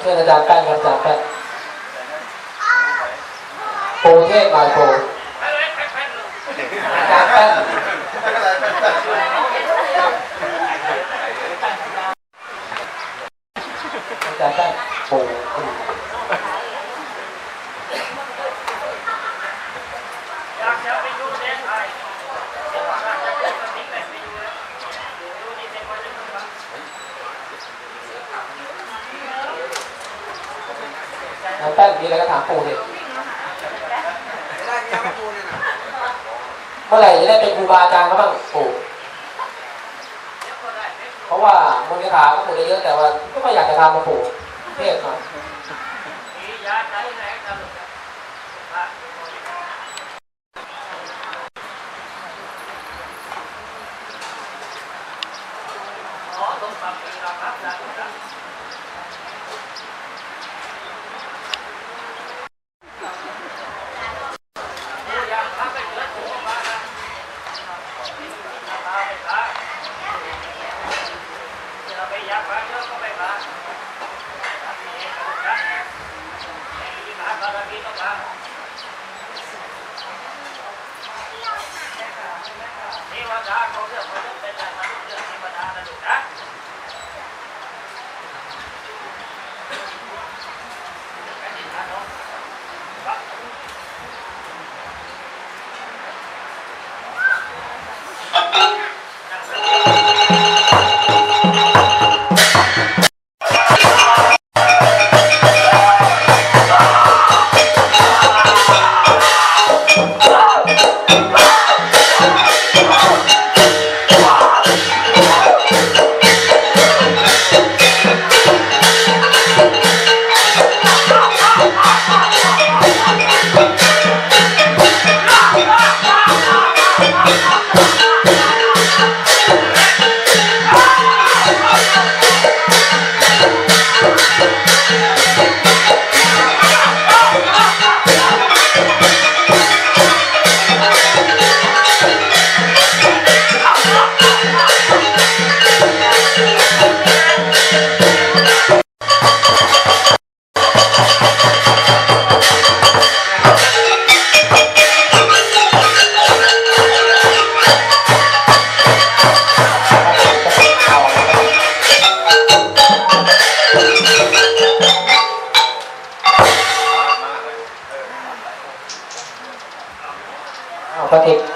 เชิญอาจารย์แป้งครับอาจารย์แป้งโปรเทศบายโปรอาจารย์แป้งอาจารย์แป้งปูน้ำแป้ง มีอะไรก็ถามปู่ดิเมื่อไหร่จะได้เป็นครูบาอาจารย์เขาบ้างปู่เพราะว่ามูลนิธิก็ปู่ได้เยอะแต่ว่าก็ไม่อยากจะทำมาปู่เทศหน่อยเอา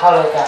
ปฏิเข้า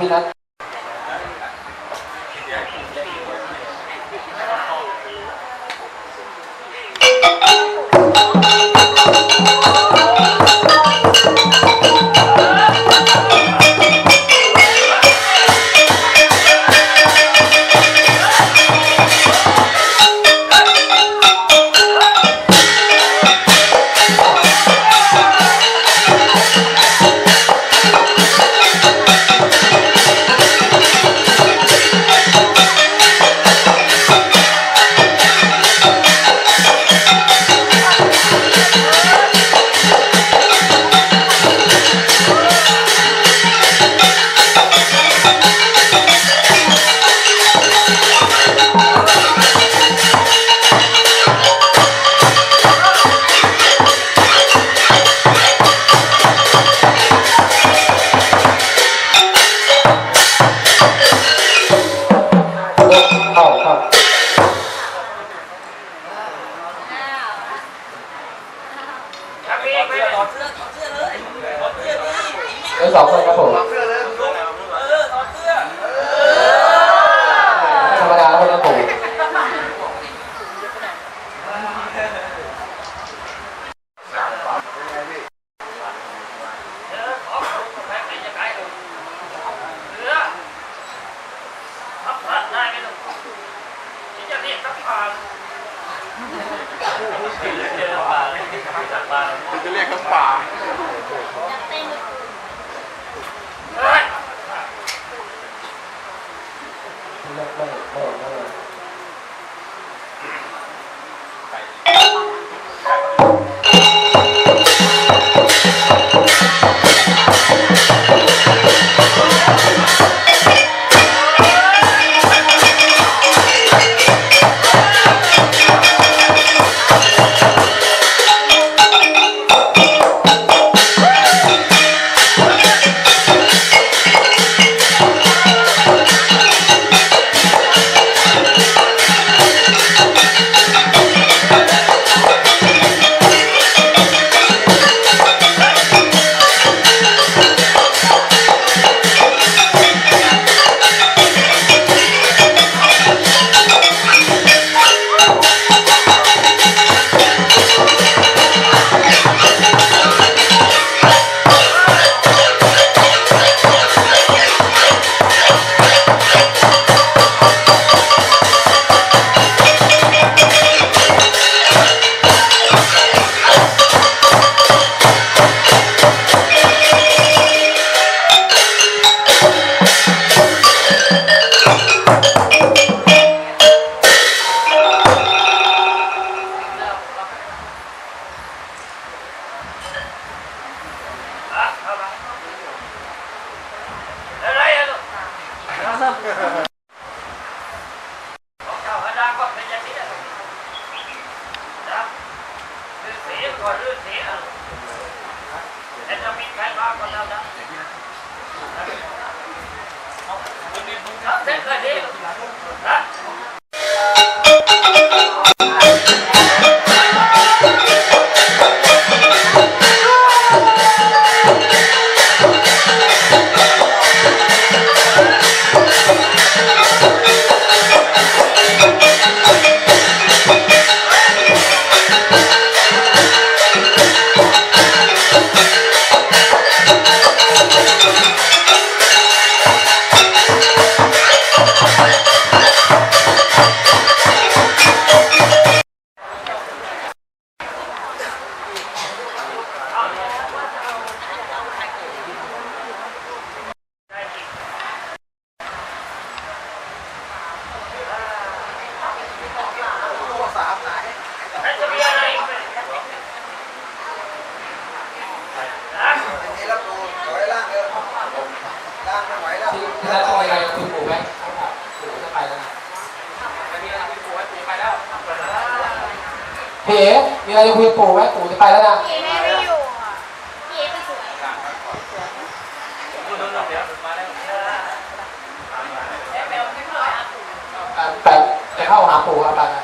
เพราะฉะนั้น 那那个那。个 ที่ร้านทอะไรคุณปู่ไหมปู่จะไปแล้วนะพี่เอ๋มีอะไรจะคุยกับปู่ไหมปู่จะไปแล้วนะพี่ไม่ไม่อยู่อะพี่เอ๋เป็นสวยแต่จะเข้าหาปู่ครับไปนะ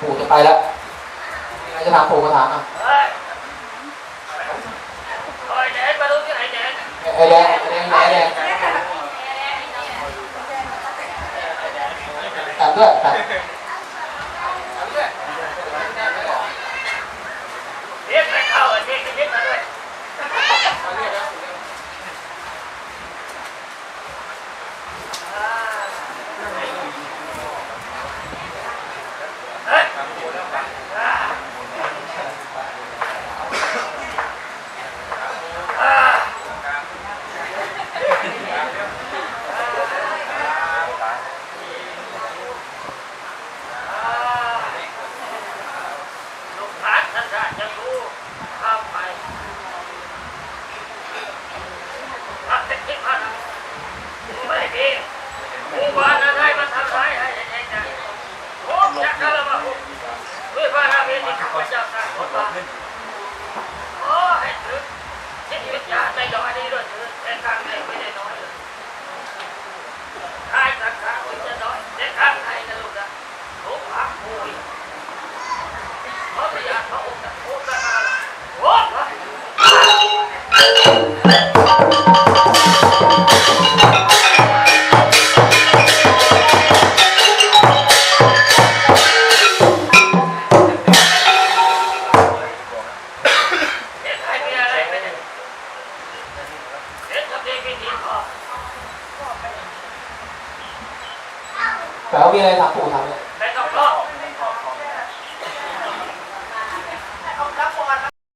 ปู่จะไปแล้วมีอะไรจะถามปู่ก็ถามอะ くださ。 เ